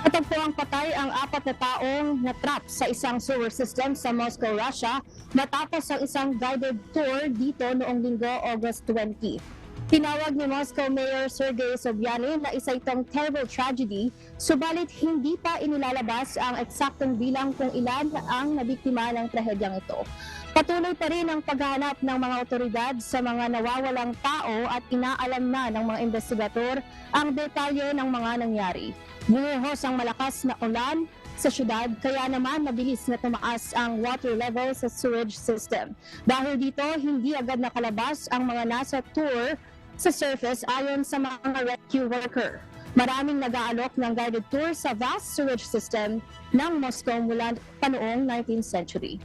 Natagpuang patay ang apat na taong natrap sa isang sewer system sa Moscow, Russia matapos ang isang guided tour dito noong linggo, August 20. Tinawag ni Moscow Mayor Sergei Sobyanin na isa itong terrible tragedy, subalit hindi pa inilalabas ang eksaktong bilang kung ilan ang nabiktima ng trahedyang ito. Patuloy pa rin ang paghahanap ng mga otoridad sa mga nawawalang tao at inaalam na ng mga investigador ang detalye ng mga nangyari. Bumuhos ang malakas na ulan sa syudad kaya naman mabilis na tumaas ang water level sa sewage system. Dahil dito, hindi agad nakalabas ang mga nasa tour sa surface ayon sa mga rescue worker. Maraming nag-aalok ng guided tour sa vast sewage system ng Moscow mula pa noong 19th century.